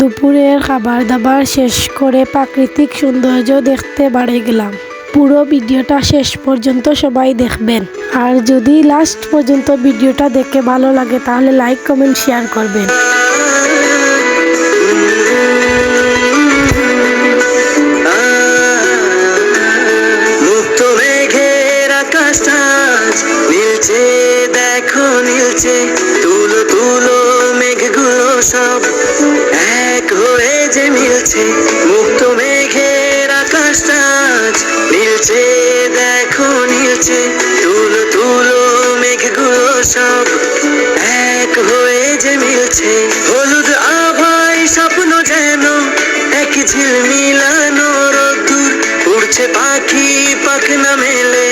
দুপুরের খাবার দাবার শেষ করে প্রাকৃতিক সৌন্দর্য দেখতে বাড়ি গেলাম। পুরো ভিডিওটা শেষ পর্যন্ত সবাই দেখবেন। আর যদি লাস্ট পর্যন্ত ভিডিওটা দেখে ভালো লাগে, তাহলে লাইক কমেন্ট শেয়ার করবেন। দেখো নীলচে, তুলো তুলো মেঘগুলো সব। মুক্ত মেঘের আকাশটা আজ নীলচে দেখো নীলচে তুলো তুলো মেঘগুলো সব এক হয়ে যে মিলছে। হলুদ আভাই স্বপ্ন যেন এক ঝিল মিলানো রোদ্দুর উড়ছে পাখি পাখনা মেলে,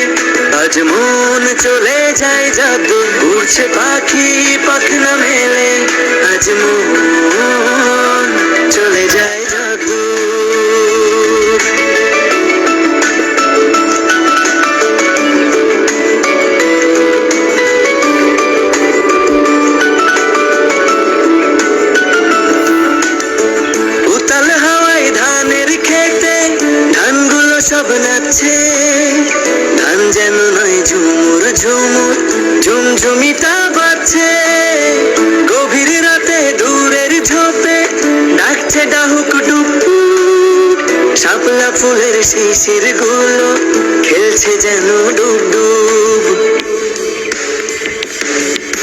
আজ মন চলে যায় জাদু উড়ছে পাখি পাখনা মেলে, আজ মন নাচছে ধান যেন নয়, ঝুমুর ঝুমুর, ঝুমঝুমিতা গভীর রাতে দূরের ঝোপে ডাকছে ডাহুক ডুকু। শাপলা ফুলের শিশিরগুলো খেলছে যেন ডুব ডুব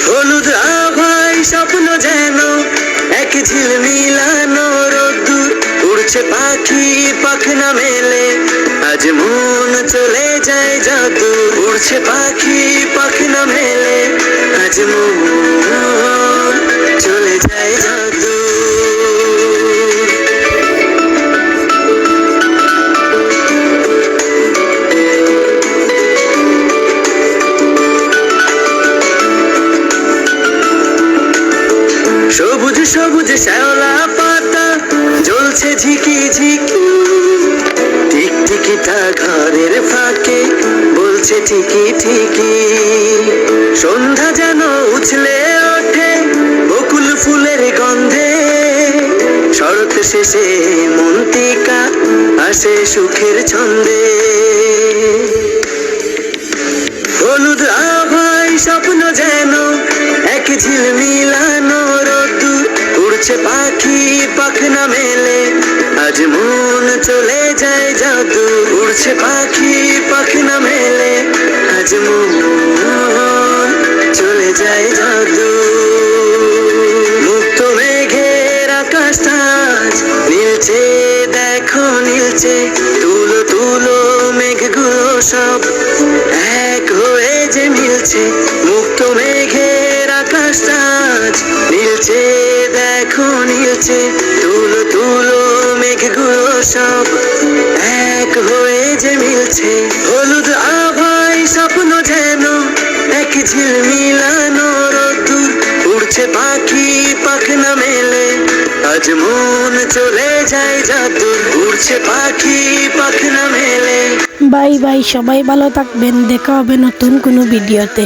হলুদ স্বপ্ন যেন এক ঝিল মিলানো রোদ্দুর। উড়ছে পাখি, পাখনা মেলে চলে যায় জাদু। উড়ছে পাখি, পাখনা মেলে। আজ মন চলে যায় জাদু। সবুজ সবুজ শ্যাওলা পাতা, জ্বলছে ঝিকি ঝিকি। আসে সুখের ছন্দে। হলুদ আভাই স্বপ্ন যেন, এক ঝিল মিলানো রোদ্দুর উড়ছে পাখি পাখনা মেলে, আজ মন চলে যায় জাদু। উড়ছে পাখি পাখনা এক হয়ে যে মিলছে মুক্ত মেঘের আকাশটা আজ নীলচে দেখো নীলচে তুলো তুলো মেঘগুলো সব। এক হয়ে যে মিলছে হলুদ আভাই স্বপ্ন যেন, এক ঝিল মিলানো রোদ্দুর উড়ছে পাখি, পাখনা মেলে, আজ মন চলে যায় জাদু উড়ছে পাখি, পাখনা মেলে বাই বাই সবাই ভালো থাকবেন দেখা হবে নতুন কোনো ভিডিওতে।